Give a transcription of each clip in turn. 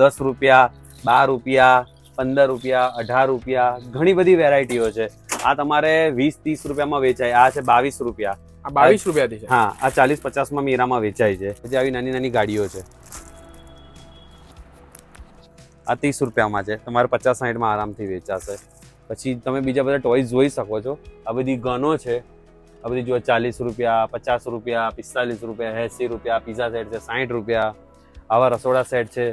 દસ રૂપિયા બાર રૂપિયા પંદર રૂપિયા અઢાર રૂપિયા ઘણી બધી વેરાયટીઓ છે. આ તમારે વીસ ત્રીસ રૂપિયામાં વેચાય. આ છે બાવીસ રૂપિયા. આ બાવીસ રૂપિયાથી છે? હા આ ચાલીસ પચાસમાં મીરામાં વેચાય છે. પછી આવી નાની નાની ગાડીઓ છે. આ ત્રીસ રૂપિયામાં છે. તમારે પચાસ સાઠમાં આરામથી વેચાશે. પછી તમે બીજા બધા ટોયસ જોઈ શકો છો. આ બધી ગનો છે. આ બધી જો ચાલીસ રૂપિયા પચાસ રૂપિયા પિસ્તાલીસ રૂપિયા એંસી રૂપિયા પીઝા સેટ છે સાઠ રૂપિયા. આવા રસોડા સેટ છે.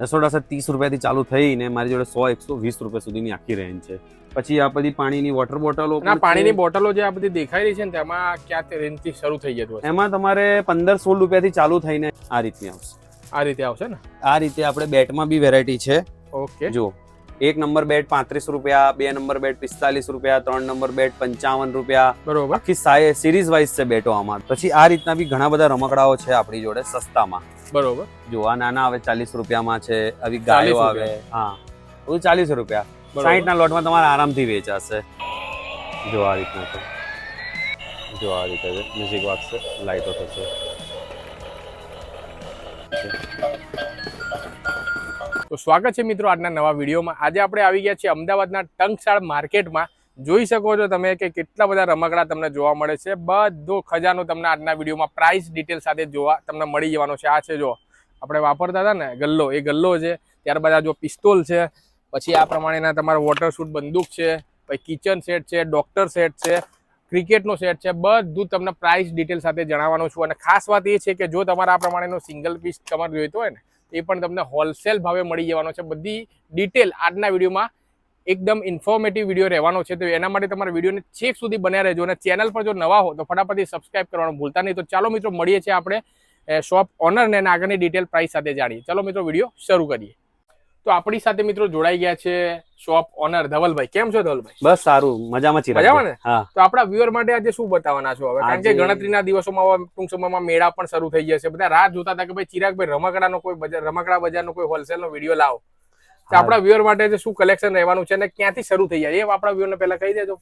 રસોડા સર ત્રીસ રૂપિયાથી ચાલુ થઈને મારી જોડે સો એકસો વીસ રૂપિયા સુધીની આખી રેન્જ છે. પછી આ બધી પાણીની વોટર બોટલો પાણીની બોટલો જે આ બધી દેખાઈ રહી છે ને તેમાં ક્યાં રેન્જથી શરૂ થઈ જતું એમાં તમારે પંદર સોળ રૂપિયાથી ચાલુ થઈને આ રીતની આવશે. આ રીતે આવશે ને? આ રીતે આપણે બેટમાં બી વેરાયટી છે. ઓકે. જો એક નંબર બેટ પાંત્રીસ રૂપિયા બે નંબર બેટ પિસ્તાલીસ રૂપિયા ત્રણ નંબર બેટ પંચાવન રૂપિયા. બરોબર. આખી સિરીઝ વાઇઝ છે બેટો આમાં. પછી આ રીતના બી ઘણા બધા રમકડાઓ છે આપણી જોડે સસ્તામાં. બરોબર. જો આ નાના આવે ચાલીસ રૂપિયામાં છે આવી ગાયો આવે. હા. બધું ચાલીસ રૂપિયા. સાઠ ના લોટમાં તમારે આરામથી વેચાશે. જો આ રીતના છે. જો આ રીતે મ્યુઝિક વાગશે લાઇટો થશે તો સ્વાગત છે મિત્રો આજના નવા વિડીયોમાં. આજે આપણે આવી ગયા છીએ અમદાવાદના ટંકશાળ માર્કેટમાં. જોઈ શકો છો તમે કે કેટલા બધા રમકડા તમને જોવા મળે છે. બધો ખજાનો તમને આજના વિડીયોમાં પ્રાઇસ ડિટેલ સાથે જોવા તમને મળી જવાનો છે. આ છે જો, આપણે વાપરતા હતા ને, ગલ્લો. એ ગલ્લો છે. ત્યારબાદ આ જો પિસ્તોલ છે. પછી આ પ્રમાણેના તમારા વોટરસૂટ બંદૂક છે. પછી કિચન સેટ છે ડોક્ટર સેટ છે ક્રિકેટનો સેટ છે. બધું તમને પ્રાઇસ ડિટેલ સાથે જણાવવાનું છું. અને ખાસ વાત એ છે કે જો તમારે આ પ્રમાણેનો સિંગલ પીસ તમારે જોઈતો હોય ને, એ પણ તમને હોલસેલ ભાવે મળી જવાનો છે. બધી ડિટેલ આજના વિડીયોમાં એકદમ ઇન્ફોર્મેટિવ વીડિયો રહેવાનો છે તો એના માટે તમારે વિડીયોને છેક સુધી બન્યા રહેજો અને ચેનલ પર જો નવા હો તો ફટાફટથી સબસ્ક્રાઇબ કરવાનું ભૂલતા નહીં. તો ચાલો મિત્રો મળીએ છીએ આપણે શોપ ઓનર ને એના આગળની ડિટેલ પ્રાઇસ સાથે જાણીએ. ચાલો મિત્રો વીડિયો શરૂ કરીએ. તો આપણી સાથે મિત્રો જોડાઈ ગયા છે શોપ ઓનર ધવલભાઈ. કેમ છો ધવલભાઈ? બસ સારું મજામાં છીએ. મજામાં ને? તો આપણા વ્યુઅર માટે આજે શું બતાવવાના છો? હવે કારણ કે ગણતરીના દિવસોમાં ટૂંક સમયમાં મેળા પણ શરૂ થઈ જશે બધા રાહ જોતા હતા કે ભાઈ ચિરાગભાઈ રમકડાનો કોઈ રમકડા બજારનો કોઈ હોલસેલનો વીડિયો લાવો. તો. આપણા વ્યુઅર માટે શું કલેક્શન રહેવાનું છે અને ક્યાંથી શરૂ થઈ જાય એ આપણા વ્યુઅરને પહેલા કહી દેજો.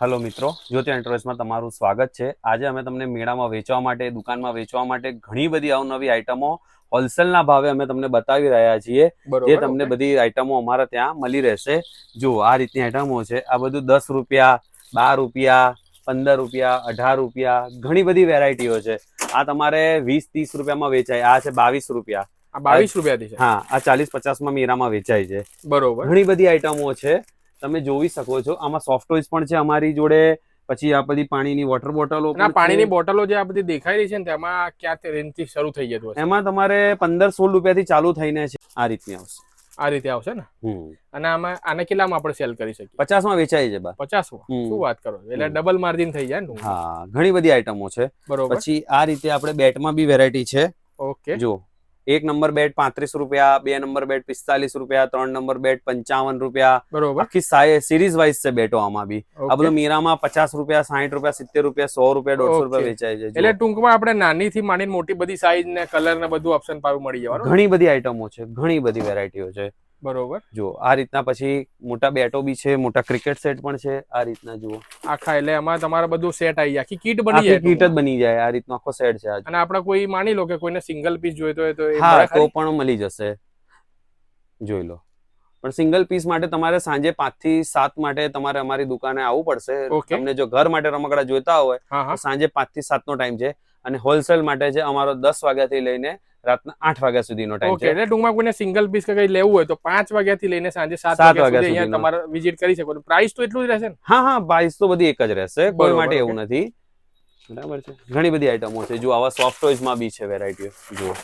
હલો મિત્રો જ્યોતિ એન્ટરપ્રાઇઝમાં તમારું સ્વાગત છે. આજે અમે તમને મેળામાં વેચવા માટે દુકાનમાં વેચવા માટે ઘણી બધી અવનવી આઈટમો હોલસેલના ભાવે અમે તમને બતાવી રહ્યા છીએ. જે તમને બધી આઈટમો અમારા ત્યાં મળી રહેશે. જો આ રીતની આઈટમો છે. આ બધું દસ રૂપિયા બાર રૂપિયા પંદર રૂપિયા અઢાર રૂપિયા ઘણી બધી વેરાયટીઓ છે. આ તમારે વીસ ત્રીસ રૂપિયામાં વેચાય. આ છે બાવીસ રૂપિયા. બાવીસ રૂપિયાથી છે. હા આ ચાલીસ પચાસમાં મીરામાં વેચાય છે. બરોબર. ઘણી બધી આઈટમો છે. તમે જોઈ શકો છો. આમાં સોફ્ટ ટોયસ પણ છે અમારી જોડે. પછી આ બધી પાણીની વોટર બોટલો પાણીની બોટલો જે આ બધી દેખાઈ રહી છે ને તેમાં ક્યાં રેન્જથી શરૂ થઈ જતું એમાં તમારે પંદર સોળ રૂપિયાથી ચાલુ થઈને છે. આ રીતની આવશે. આ રીતે આવશે ને? અને આમાં આને કેટલામાં આપણે સેલ કરી શકીએ? પચાસમાં વેચાય છે પચાસમાં શું વાત કરો એટલે ડબલ માર્જિન થઈ જાય ને હા ઘણી બધી આઈટમો છે. બરોબર. પછી આ રીતે આપણે બેટમાં બી વેરાયટી છે. ઓકે. જો એક નંબર બેટ પાંત્રીસ રૂપિયા બે નંબર બેટ પિસ્તાલીસ રૂપિયા ત્રણ નંબર બેટ પંચાવન રૂપિયા. બરોબર. આખી સિરીઝ વાઇઝ છે બેટો આમાં બી. આ. બધું મીરામાં પચાસ રૂપિયા સાહીઠ રૂપિયા સિત્તેર રૂપિયા સો રૂપિયા દોઢસો રૂપિયા વેચાય છે એટલે ટૂંકમાં આપણે નાની થી માંડીને મોટી બધી સાઈઝ ને કલર ને બધું ઓપ્શન પાછું મળી જવાનું. ઘણી બધી આઈટમો છે ઘણી બધી વેરાયટીઓ છે. બરોબર. જો આ રીતના પછી મોટા બેટો બી છે મોટા ક્રિકેટ સેટ પણ છે આ રીતના જુઓ. આખા એટલે એમાં તમારે બધું સેટ આવી જાય. આખી કીટ બની જાય કીટ જ બની જાય આ રીતનો આખો સેટ છે અને આપણે કોઈ માની લો કે કોઈને સિંગલ પીસ જોઈતો હોય તો એ હા તો પણ મળી જશે. જોઈ લો. પણ સિંગલ પીસ માટે તમારે સાંજે પાંચથી સાત માટે તમારે અમારી દુકાને આવવું પડશે. તમને જો ઘર માટે રમકડા જોઈતા હોય સાંજે પાંચથી સાત નો ટાઈમ છે. અને હોલસેલ માટે છે અમારો દસ વાગ્યાથી લઈને રાતના આઠ વાગ્યા સુધીનો ટાઈમ છે. એટલે ટૂંકમાં કોઈને સિંગલ પીસ કે કઈ લેવું હોય તો પાંચ વાગ્યા થી લઈને સાંજે સાત વાગ્યા સુધી અહીંયા તમારે વિઝિટ કરી શકો. પ્રાઇસ તો એટલું જ રહેશે ને? હા હા પ્રાઇસ તો બધી એક જ રહેશે. કોઈ માટે એવું નથી. બરાબર છે. ઘણી બધી આઈટમો છે. જો આવા સોફ્ટ ટોયઝમાં બી છે વેરાયટીઓ જુઓ.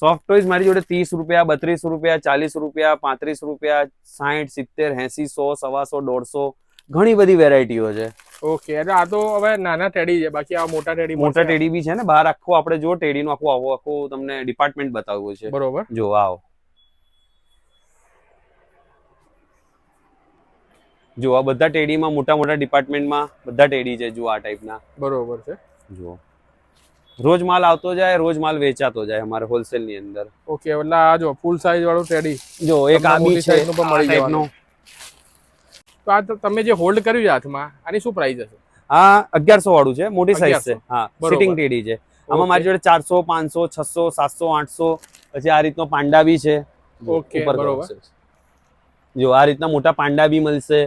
સોફ્ટ ટોયઝ મારી જોડે ત્રીસ રૂપિયા બત્રીસ રૂપિયા ચાલીસ રૂપિયા પાંત્રીસ રૂપિયા સાઠ સિત્તેર એસી સો સવાસો દોઢસો ઘણી બધી વેરાયટીઓ છે. ઓકે એટલે આ તો હવે નાના ટેડી છે બાકી આ મોટા ટેડી મોટા ટેડી બી છે ને બહાર આખો આપણે જો ટેડીનું આખું આવો આખો તમને ડિપાર્ટમેન્ટ બતાવવું છે. બરોબર. જો આવો. જો આ બધા ટેડીમાં મોટા મોટા ડિપાર્ટમેન્ટમાં બધા ટેડી છે જો આ ટાઈપના બરોબર છે. જુઓ રોજ માલ આવતો જાય રોજ માલ વેચાતો જાય અમારે હોલસેલની અંદર. ઓકે એટલે આ જો ફૂલ સાઈઝ વાળો ટેડી. જો એક આ બી છે size નું પણ મળી આ type જવાનું. તો આ તમે જે હોલ્ડ કર્યું છે હાથમાં આની શું પ્રાઇસ હશે? આ અગિયારસો વાળું છે મોટી સાઈઝ છે. હા સિટિંગ ટેડી છે. આમાં મારી જોડે ચારસો પાંચસો છસો સાતસો આઠસો પછી આ રીતનો પાંડા બી છે. ઓકે, બરોબર. જો આ રીતના મોટા પાંડા બી મળશે.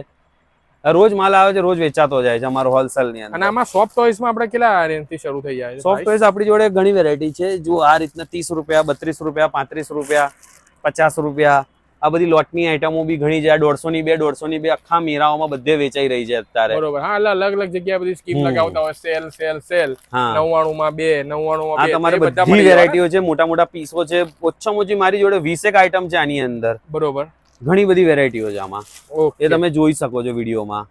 રોજ માલ આવે છે રોજ વેચાતો જાય છે અમારો હોલસેલની અને આમાં સોફ્ટ ટોયસમાં આપણે કેટલા રેન્જથી શરૂ થઈ જાય છે સોફ્ટ ટોયસ આપણી જોડે ઘણી વેરાયટી છે. જો આ રીતના ત્રીસ રૂપિયા બત્રીસ રૂપિયા પાંત્રીસ રૂપિયા પચાસ રૂપિયા આ બધી લોટની આઈટમો બી ઘણી છે દોઢસો ની બે દોઢસો ની બે આખા મેરાઓમાં બધે વેચાઈ રહી છે અત્યારે. બરોબર. હા એટલે અલગ અલગ જગ્યાએ બધી સ્કીમ લગાવતા હોય. સેલ સેલ સેલ નવ્વાણું માં બે નવ્વાણું માં બે તમારે બધા બધી વેરાયટીઓ છે મોટા મોટા પીસો છે. ઓછામાં ઓછી મારી જોડે વીસેક આઈટમ છે આની અંદર. બરોબર. ઘણી બધી વેરાયટીઓ છે આમાં. એ તમે જોઈ શકો છો વિડીયોમાં.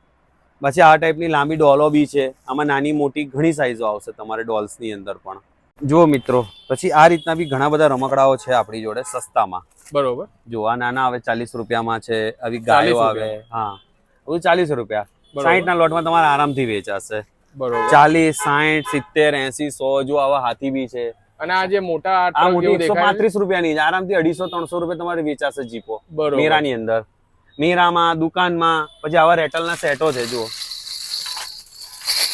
પછી આ ટાઈપની લાંબી ડોલો બી છે. આમાં નાની મોટી ઘણી સાઈઝો આવશે તમારે ડોલ્સની અંદર પણ. જુઓ મિત્રો પછી આ રીતના બી ઘણા બધા રમકડાઓ છે આપણી જોડે સસ્તામાં. બરોબર. જો આ નાના આવે ચાલીસ રૂપિયામાં છે આવી ગાયો આવે. હા બધું ચાલીસ રૂપિયા. સાહીઠ ના લોટમાં તમારે આરામથી વેચાશે. બરોબર. ચાલીસ સાહીઠ સિત્તેર એસી સો જો આવા હાથી બી છે. અને આ જે મોટા આ મોટી એકસો પાંત્રીસ રૂપિયાની આરામથી અઢીસો ત્રણસો રૂપિયા તમારે વેચાશે જીપો. મેરાની અંદર. મેરામાં દુકાનમાં પછી આવા રેટલના સેટો છે જુઓ.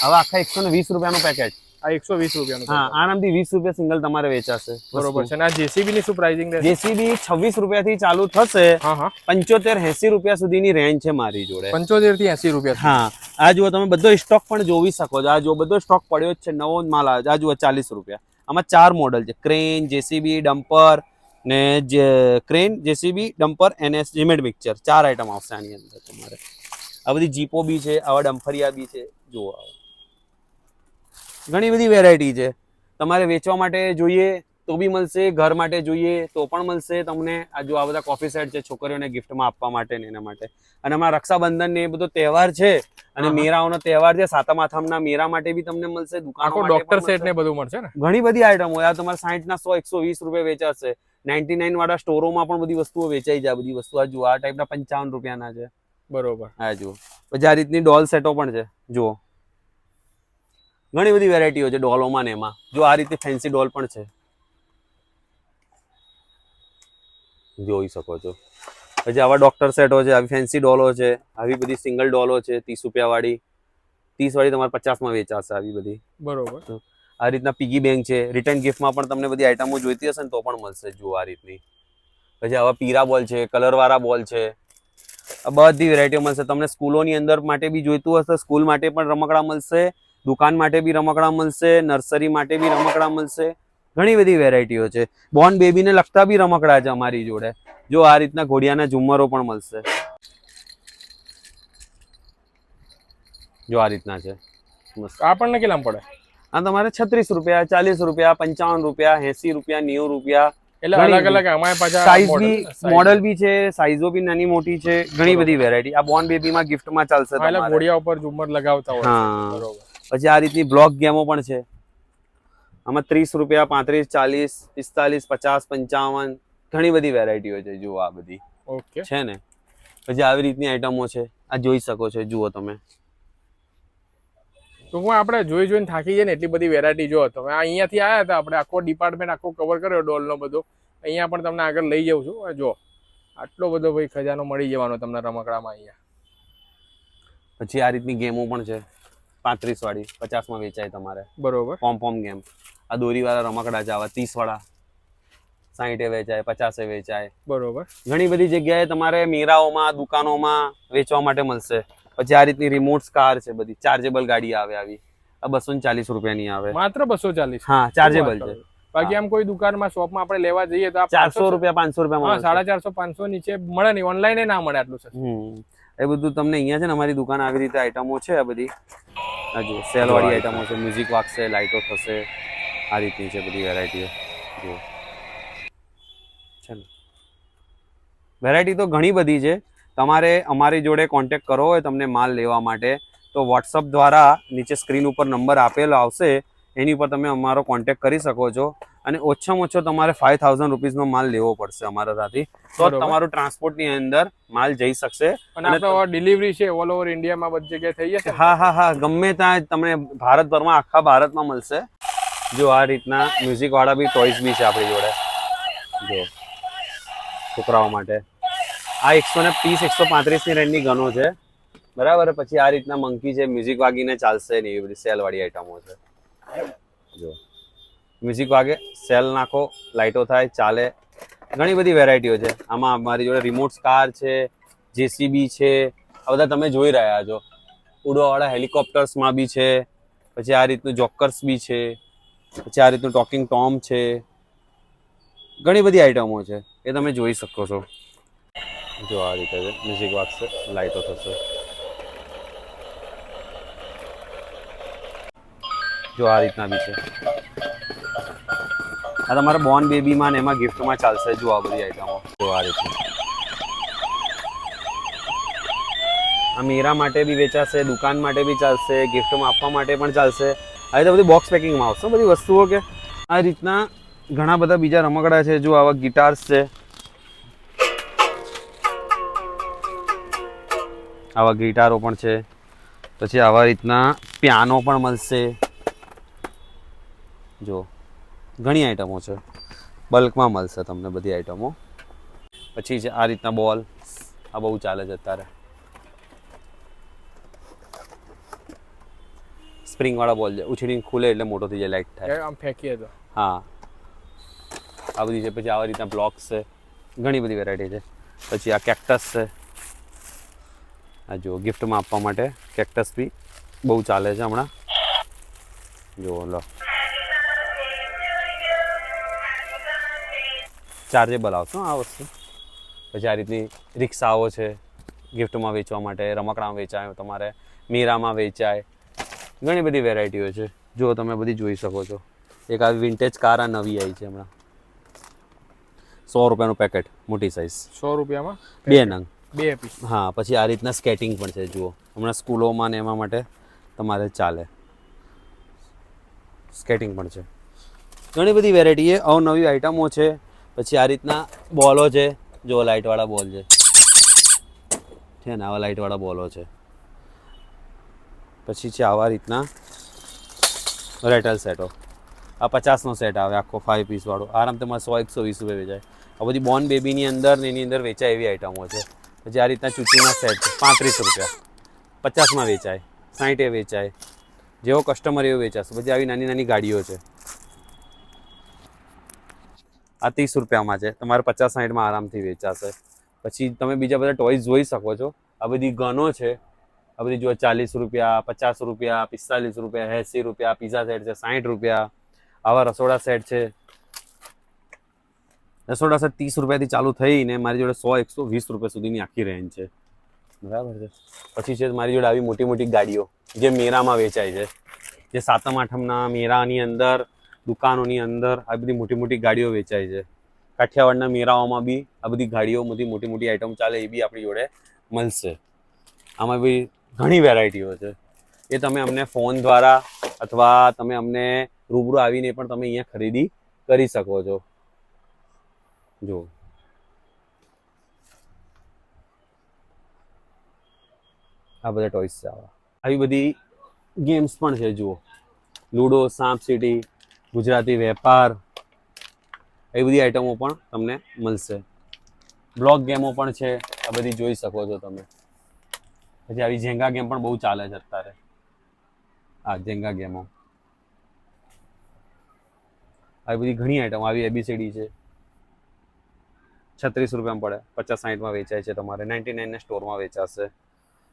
હવે આખા એકસો ને વીસ રૂપિયાનું પેકેટ આ એકસો વીસ રૂપિયાનું હા. આરામથી વીસ રૂપિયા સિંગલ તમારે વેચાશે બરોબર છે. અને આ જેસીબી ની શું પ્રાઇસિંગ રહેશે? જેસીબી 26 રૂપિયા થી ચાલુ થશે. હા હા. પંચોતેર એસી રૂપિયા સુધીની રેન્જ છે મારી જોડે. પંચોતેરથી 80 રૂપિયા હા. આ જુઓ તમે બધો સ્ટોક પણ જોવી શકો છો. આ જુઓ બધો સ્ટોક પડ્યો જ છે. નવો જ માલ આ જુઓ ચાલીસ રૂપિયા. આમાં ચાર મોડલ છે. ક્રેન જેસીબી ડમ્પર ને જે ક્રેન જેસીબી ડમ્પર એનએસ સિમેન્ટ મિક્સચર ચાર આઈટમ આવશે આની અંદર તમારે. આ બધી જીપો બી છે. આવા ડમ્ફરિયા બી છે. જુઓ આવો. ઘણી બધી વેરાયટી છે. તમારે વેચવા માટે જોઈએ તો બી મળશે ઘર માટે જોઈએ તો પણ મળશે તમને. આ જો આ બધા કોફી સેટ છે છોકરીઓને ગિફ્ટમાં આપવા માટે ને એના માટે. અને અમારા રક્ષાબંધન ને એ બધો તહેવાર છે અને મેરાઓનો તહેવાર છે. સાતમ આથમના મેરા માટે બી તમને મળશે દુકાનો ડોક્ટર સેટ ને બધું મળશે ને? ઘણી બધી આઈટમો આ તમારે સાઠ ના સો એકસો વીસ રૂપિયા વેચાશે. નાઇન્ટી નાઇન વાળા સ્ટોરોમાં પણ બધી વસ્તુઓ વેચાઈ જાય બધી વસ્તુ. આ જુઓ આ ટાઈપના પંચાવન રૂપિયાના છે. બરોબર. આ જુઓ. પછી આ રીતની ડોલ સેટો પણ છે. જુઓ. ઘણી બધી વેરાયટીઓ છે ડોલોમાં ને એમાં. જો આ રીતે ફેન્સી ડોલ પણ છે. જોઈ શકો છો. પછી આવા ડોક્ટર સેટો છે આવી ફેન્સી ડોલો છે આવી બધી સિંગલ ડોલો છે ત્રીસ રૂપિયા વાળી ત્રીસ વાળી તમારે પચાસમાં વેચાશે આવી બધી. બરોબર. આ રીતના પીગી બેંક છે. રિટર્ન ગિફ્ટમાં પણ તમને બધી આઈટમો જોઈતી હશે ને તો પણ મળશે જુઓ આ રીતની. પછી આવા પીરા બોલ છે કલરવાળા બોલ છે. આ બધી વેરાયટીઓ મળશે. તમને સ્કૂલોની અંદર માટે બી જોઈતું હશે સ્કૂલ માટે પણ રમકડા મળશે. દુકાન માટે બી રમકડા મળશે નર્સરી માટે બી રમકડા મળશે ઘણી બધી વેરાયટીઓ છે. બોર્ન બેબીને લગતા બી રમકડા છે અમારી જોડે. જો આ રીતના ઘોડિયાના ઝુમ્મરો પણ મળશે. જો આ રીતના છે. આપણને કેટલા પડે? આ તમારે છત્રીસ રૂપિયા ચાલીસ રૂપિયા પંચાવન રૂપિયા એસી રૂપિયા નેવું રૂપિયા એટલે અલગ અલગ અમારે પાછા સાઈઝ બી મોડલ બી છે સાઈઝો બી નાની મોટી છે ઘણી બધી વેરાયટી આ બોર્ન બેબીમાં ગિફ્ટમાં ચાલશે માં એટલે તમારે. ઘોડિયા ઉપર ઝુમ્મર લગાવતા હોય હા. બરોબર. પછી આ રીતની બ્લોક ગેમો પણ છે. આમાં ત્રીસ રૂપિયા પાંત્રીસ ચાલીસ પિસ્તાલીસ પચાસ પંચાવન ઘણી બધી વેરાયટીઓ છે જુઓ આ બધી. ઓકે. છે ને? પછી આવી રીતની આઈટમો છે. આ જોઈ શકો છો જુઓ તમે. ટૂંકમાં આપણે જોઈ જોઈને થાકી જાય ને એટલી બધી વેરાયટી જો તમે આ અહીંયાથી આવ્યા હતા આપણે આખો ડિપાર્ટમેન્ટ આખો કવર કર્યો ડોલનો બધો. અહીંયા પણ તમને આગળ લઈ જાઉં છું. જો આટલો બધો ભાઈ ખજાનો મળી જવાનો તમને રમકડામાં અહીંયા. પછી આ રીતની ગેમો પણ છે. પાંત્રીસ વાળી પચાસમાં વેચાય તમારે. બરોબર. પોમ પોમ ગેમ આ દોરીવાળા રમકડા છે આવા ત્રીસ વાળા સાહીઠે વેચાય પચાસે વેચાય. બરોબર. ઘણી બધી જગ્યાએ તમારે મેરાઓમાં દુકાનોમાં વેચવા માટે મળશે. પછી આ રીતની રિમોટ કાર છે બધી. ચાર્જેબલ ગાડી આવે આવી. આ બસો ચાલીસ રૂપિયાની આવે. માત્ર બસો ચાલીસ હા ચાર્જેબલ છે બાકી આમ કોઈ દુકાનમાં શોપમાં આપણે લેવા જઈએ તો ચારસો રૂપિયા પાંચસો રૂપિયા સાડા ચારસો પાંચસો નીચે મળે નહીં. ઓનલાઈન ના મળે આટલું હમ. એ બધું તમને અહીંયા છે ને અમારી દુકાન આવી રીતે આઈટમો છે આ બધી. આ જુઓ સેલ આઈટમો છે મ્યુઝિક વાગશે લાઇટો થશે આ રીતની છે બધી વેરાયટીઓ જુઓ. છે ને વેરાયટી તો ઘણી બધી છે. તમારે અમારી જોડે કોન્ટેક્ટ કરવો હોય તમને માલ લેવા માટે તો વોટ્સઅપ દ્વારા નીચે સ્ક્રીન ઉપર નંબર આપેલો આવશે. એની ઉપર તમે અમારો કોન્ટેક્ટ કરી શકો છો. અને ઓછામાં ઓછો તમારે ફાઇવ થાઉઝન્ડ રૂપીઝનો માલ લેવો પડશે અમારા ત્યાંથી તો. તમારું ટ્રાન્સપોર્ટની અંદર માલ જઈ શકશે. અને ડિલિવરી છે ઓલ ઓવર ઇન્ડિયામાં બધી જગ્યાએ થઈ જશે? હા હા હા. ગમે ત્યાં તમને ભારતભરમાં આખા ભારતમાં મળશે. જો આ રીતના મ્યુઝિક વાળા બી ટોયસ બી છે આપણી જોડે. જો છોકરાઓ માટે. આ એકસો ને ત્રીસ એકસો પાંત્રીસની રેન્જની ગનો છે. બરાબર? પછી આ રીતના મંકી છે મ્યુઝિક વાગીને ચાલશે ને એવી બધી સેલ વાળી આઈટમો છે. જો. મ્યુઝિક વાગે સેલ નાખો લાઇટો થાય, ચાલે. ઘણી બધી વેરાયટીઓ છે. આમાં અમારી જોડે રિમોટ કાર છે જેસીબી છે, આ બધા તમે જોઈ રહ્યા છો. ઉડવાવાળા હેલિકોપ્ટર્સમાં બી છે, પછી આ રીતનું જોકર્સ બી છે, પછી આ રીતનું ટોકિંગ ટોમ છે. ઘણી બધી આઈટમો છે. એ તમે જોઈ શકો છો. જો આ રીતે મ્યુઝિક વાગશે લાઇટો થશે. જો આ રીતના બી છે. આ તમારા બોર્ન બેબીમાં ને એમાં ગિફ્ટમાં ચાલશે જો આ બધી આઈટમો જો આ રીતની. આ મીરા માટે બી વેચાશે, દુકાન માટે બી ચાલશે ગિફ્ટમાં આપવા માટે પણ ચાલશે. આ રીતે બધી બોક્સ પેકિંગમાં આવશે બધી વસ્તુઓ કે. આ રીતના ઘણા બધા બીજા રમકડા છે, જો આવા ગિટાર્સ છે. આવા ગિટારો પણ છે. પછી આવા રીતના પિયાનો પણ મળશે. જો ઘણી આઈટમો છે. બલ્કમાં મળશે તમને બધી આઈટમો પછી છે આ રીતના બોલ આ બહુ ચાલે છે અત્યારે. સ્પ્રિંગ વાળા બોલ છે ઉછળીને ખુલે એટલે મોટો થઈ જાય લાઈટ થાય. આમ ફેંકીએ તો. હા. આ બધી છે પછી આવા રીતના બ્લોક્સ છે. ઘણી બધી વેરાયટી છે. પછી આ કેક્ટસ છે. આ જો ગિફ્ટમાં આપવા માટે કેક્ટસ બી બહુ ચાલે છે હમણાં. જો લો. ચાર્જેબલ આવશે આ વસ્તુ. પછી આ રીતની રિક્ષાઓ છે ગિફ્ટમાં વેચવા માટે રમકડામાં વેચાય તમારે મીરામાં વેચાય. ઘણી બધી વેરાયટીઓ છે. જો તમે બધી જોઈ શકો છો. એક આ વિન્ટેજ કાર આ નવી આવી છે હમણાં. સો રૂપિયાનું પેકેટ મોટી સાઇઝ સો રૂપિયામાં? બે નંગ. બે પીસ હા પછી આ રીતના સ્કેટિંગ પણ છે જુઓ. હમણાં સ્કૂલોમાં ને એમાં માટે તમારે ચાલે. સ્કેટિંગ પણ છે. ઘણી બધી વેરાયટી છે. અવનવી આઈટમો છે. પછી આ રીતના બોલો છે, જો લાઇટવાળા બોલ છે. છે ને, આવા લાઇટવાળા બોલો છે. પછી છે આવા રીતના રેટલ સેટો. આ પચાસનો સેટ આવે, આખો ફાઇવ પીસવાળો આરામ તમારે સો, એકસો વીસ રૂપિયા વેચાય. આ બધી બોર્ન બેબીની અંદર ને એની અંદર વેચાય એવી આઈટમો છે. પછી આ રીતના ચૂંટણીના સેટ છે, પાંત્રીસ રૂપિયા. પચાસમાં વેચાય સાહીઠે વેચાય. જેવો કસ્ટમર એવો વેચાશે. પછી આવી નાની નાની ગાડીઓ છે. આ ત્રીસ રૂપિયામાં છે. તમારે પચાસ સાઈઠમાં આરામથી વેચાશે. પછી તમે બીજા બધા ટોયસ જોઈ શકો છો. આ બધી ગનો છે. આ બધી જો ચાલીસ રૂપિયા, પચાસ રૂપિયા, પિસ્તાલીસ રૂપિયા, એંસી રૂપિયા પીઝા સેટ છે સાઠ રૂપિયા. આવા રસોડા સેટ છે. રસોડા સેટ ત્રીસ રૂપિયાથી ચાલુ થઈને મારી જોડે સો, એકસો વીસ રૂપિયા સુધીની આખી રેન્જ છે. બરાબર છે. પછી છે મારી જોડે આવી મોટી મોટી ગાડીઓ, જે મેરામાં વેચાય છે. જે સાતમ, આઠમના મેરાની અંદર દુકાનોની અંદર આ બધી મોટી મોટી ગાડીઓ વેચાય છે. કાઠિયાવાડના મેરાઓમાં બી આ બધી ગાડીઓ બધી મોટી મોટી આઈટમ ચાલે એ બી આપણી જોડે મળશે. આમાં બી ઘણી વેરાયટીઓ છે. એ તમે અમને ફોન દ્વારા અથવા તમે અમને રૂબરૂ આવીને પણ તમે અહીંયા ખરીદી કરી શકો છો. જો આ બધા ટોયસ છે આવા. આવી બધી ગેમ્સ પણ છે, જુઓ. લૂડો સાપ સીટી ગુજરાતી વેપાર એ બધી આઈટમો પણ તમને મળશે. બ્લોક ગેમો પણ છે, આ બધી જોઈ શકો છો તમે. પછી આવી ઝેંગા ગેમ પણ બહુ ચાલે છે અત્યારે. હા ઝેંગા ગેમો આવી બધી ઘણી આઈટમ આવી એબીસીડી છે. છત્રીસ રૂપિયામાં પડે, પચાસ સાઠમાં વેચાય છે તમારે નાઇન્ટી નાઇનના સ્ટોરમાં વેચાશે.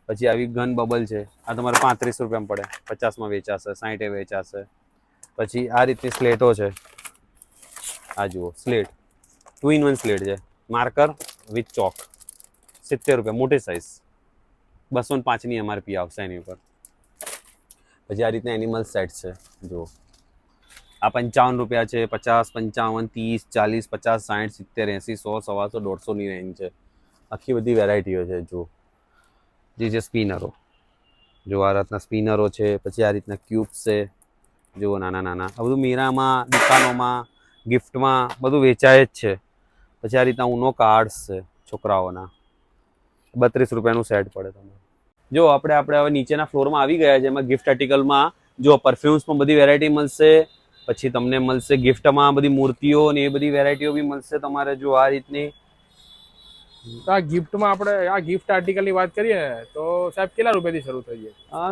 પછી આવી ગન બબલ છે, આ તમારે પાંત્રીસ રૂપિયામાં પડે પચાસમાં વેચાશે સાઠે વેચાશે. પછી આ રીતની સ્લેટો છે. આ જુઓ, slate. Two in one slate છે. Marker with chalk. સિત્તેર રૂપિયા, મોટી સાઇઝ બસો ને પાંચની એમઆરપી આવશે એની ઉપર. પછી આ રીતના એનિમલ સેટ છે. જુઓ. આ પંચાવન રૂપિયા છે, પચાસ, પંચાવન, ત્રીસ, ચાલીસ, પચાસ સાઠ સિત્તેર, એંસી, સો, સવાસો દોઢસોની રેન્જ છે. આખી બધી વેરાયટીઓ છે, જુઓ. જે છે સ્પિનરો જો આ રીતના સ્પિનરો છે, પછી આ રીતના ક્યુબ્સ છે. જુઓ, નાના નાના. આ બધું મીરામાં, દુકાનોમાં, ગિફ્ટમાં બધું વેચાય જ છે. પછી આ રીતના ઉનો કાર્ડ્સ છે છોકરાઓના. બત્રીસ રૂપિયાનું સેટ પડે તમને. જો, આપણે આપણે હવે નીચેના ફ્લોરમાં આવી ગયા છે. એમાં ગિફ્ટ આર્ટિકલમાં જો પરફ્યુમ્સમાં બધી વેરાયટી મળશે. પછી તમને મળશે ગિફ્ટમાં બધી મૂર્તિઓ ને એ બધી વેરાયટીઓ બી મળશે તમારે. જો આ રીતની તો આ ગિફ્ટમાં આપણે આ ગિફ્ટ આર્ટિકલની વાત કરીએ ને તો સાહેબ કેટલા રૂપિયાથી શરૂ થઈ છે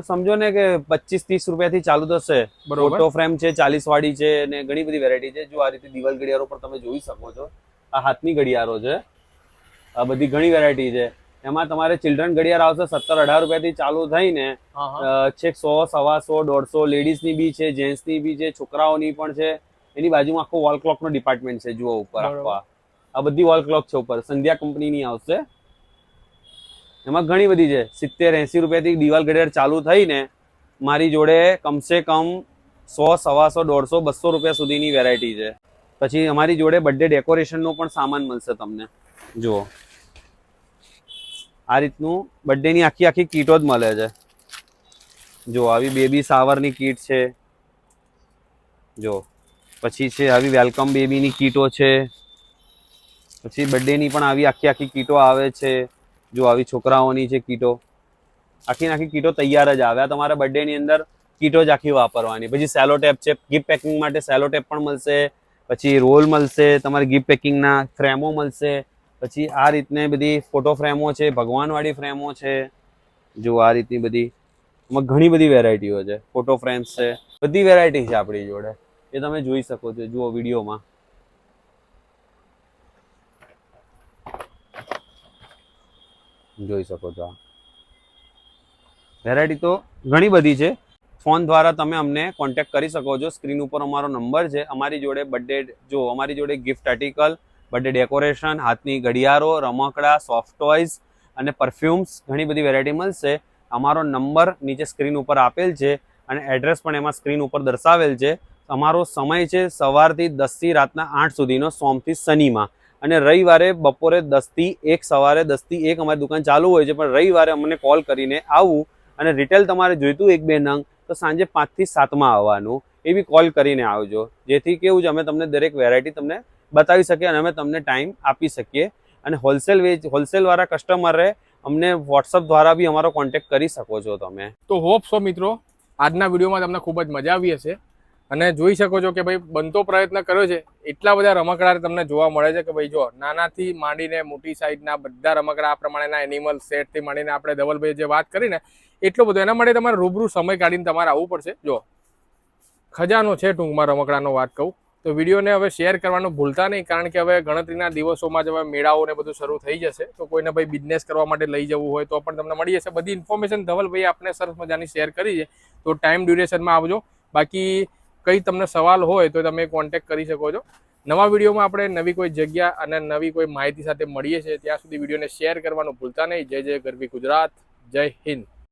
સમજો ને કે પચીસ ત્રીસ રૂપિયાથી ચાલુ થશે. ફોટો ફ્રેમ છે ચાલીસ વાળી છે અને ઘણી બધી વેરાયટી છે. જો આ રીતે દિવાલ ઘડિયાળો પણ તમે જોઈ શકો છો આ હાથની ઘડિયાળો છે. આ બધી ઘણી વેરાયટી છે. એમાં તમારે ચિલ્ડ્રન ઘડિયાળ આવશે સત્તર અઢાર રૂપિયાથી ચાલુ થઈને છેક સો સવા સો સવાસો દોઢસો લેડીઝની બી છે જેન્ટ્સની બી છે છોકરાઓની પણ છે. એની બાજુમાં આખો વોલ ક્લોકનો ડિપાર્ટમેન્ટ છે જુઓ ઉપર બરોબર. આ બધી વોલ ક્લોક છે ઉપર. સંધ્યા કંપનીની આવશે. એમાં ઘણી બધી છે. સિત્તેર, એંસી રૂપિયાથી દિવાલ ઘડિયાળ ચાલુ થઈને મારી જોડે કમસે કમ સો સવાસો દોઢસો, બસો રૂપિયા સુધીની વેરાયટી છે. પછી અમારી જોડે બર્થડે ડેકોરેશનનો પણ સામાન મળશે તમને. જુઓ. આ રીતનું બર્થડેની આખી આખી કીટો જ મળે છે. જો આવી બેબી સાવરની કીટ છે. જો પછી છે, આવી વેલકમ બેબીની કીટો છે. પછી બર્થડેની પણ આવી આખી આખી કીટો આવે છે. જો આવી છોકરાઓની છે કીટો, આખી આખી કીટો તૈયાર જ આવે. આ તમારા બર્થડેની અંદર કીટો જ આખી વાપરવાની. પછી સેલો ટેપ છે ગિફ્ટ પેકિંગ માટે સેલો ટેપ પણ મળશે. પછી રોલ મળશે, તમારે ગિફ્ટ પેકિંગના ફ્રેમો મળશે. પછી આ રીતને બધી ફોટો ફ્રેમો છે, ભગવાનવાળી ફ્રેમો છે. જો આ રીતની બધી એમાં ઘણી બધી વેરાયટીઓ છે. ફોટો ફ્રેમ્સ છે. બધી વેરાયટી છે આપણી જોડે. એ તમે જોઈ શકો છો, જુઓ વિડીયોમાં. જોઈ શકો છો. વેરાયટી તો ઘણી બધી છે. ફોન દ્વારા તમે અમને કોન્ટેક્ટ કરી શકો છો. સ્ક્રીન ઉપર અમારો નંબર છે. અમારી જોડે બર્થડે જો, અમારી જોડે ગિફ્ટ આર્ટિકલ બર્થડે ડેકોરેશન હાથની ઘડિયાળો, રમકડા સોફ્ટ ટોયઝ અને પરફ્યુમ્સ ઘણી બધી વેરાયટી મળશે. અમારો નંબર નીચે સ્ક્રીન ઉપર આપેલ છે અને એડ્રેસ પણ એમાં સ્ક્રીન ઉપર દર્શાવેલ છે. અમારો સમય છે સવારથી દસથી રાતના આઠ સુધીનો, સોમથી શનિમાં. અને રવિવારે બપોરે દસથી એક, સવારે દસથી એક અમારી દુકાન ચાલુ હોય છે, પણ રવિવારે અમને કોલ કરીને આવવું અને રિટેલ તમારે જોઈતું એક, બે નંગ, તો સાંજે પાંચથી સાતમાં આવવાનું. એ બી કોલ કરીને આવજો. જેથી કેવું છે, અમે તમને દરેક વેરાયટી તમને બતાવી શકીએ અને અમે તમને ટાઈમ આપી શકીએ. અને હોલસેલ વેચ હોલસેલવાળા કસ્ટમરે અમને વોટ્સઅપ દ્વારા બી અમારો કોન્ટેક્ટ કરી શકો છો તમે. તો હોપ સો મિત્રો, આજના વિડીયોમાં તમને ખૂબ જ મજા આવી હશે. અને જોઈ શકો છો કે ભાઈ બનતો પ્રયત્ન કર્યો છે. એટલા બધા રમકડા તમને જોવા મળે છે કે ભાઈ જો નાનાથી માંડીને મોટી સાઈઝના બધા રમકડા આ પ્રમાણેના એનિમલ સેટથી માંડીને આપણે ધવલભાઈ જે વાત કરીને, એટલો બધો એના માટે તમારે રૂબરૂ સમય કાઢીને તમારે આવવું પડશે. જો ખજાનો છે ટૂંકમાં રમકડાનો વાત કહું, તો વિડીયોને હવે શેર કરવાનું ભૂલતા નહીં, કારણ કે હવે ગણતરીના દિવસોમાં જ હવે મેળાઓ ને બધું શરૂ થઈ જશે, તો કોઈને ભાઈ બિઝનેસ કરવા માટે લઈ જવું હોય તો પણ તમને મળી જશે. બધી ઇન્ફોર્મેશન ધવલભાઈ આપણે સરસ મજાની શેર કરી છે. તો ટાઈમ ડ્યુરેશનમાં આવજો. બાકી કંઈ તમને સવાલ હોય તો તમે કોન્ટેક્ટ કરી શકો છો. નવા વિડીયોમાં આપણે નવી કોઈ જગ્યા અને નવી કોઈ માહિતી સાથે મળીએ છીએ. ત્યાં સુધી વિડીયોને શેર કરવાનું ભૂલતા નહીં. જય જય ગરવી ગુજરાત. જય હિન્દ.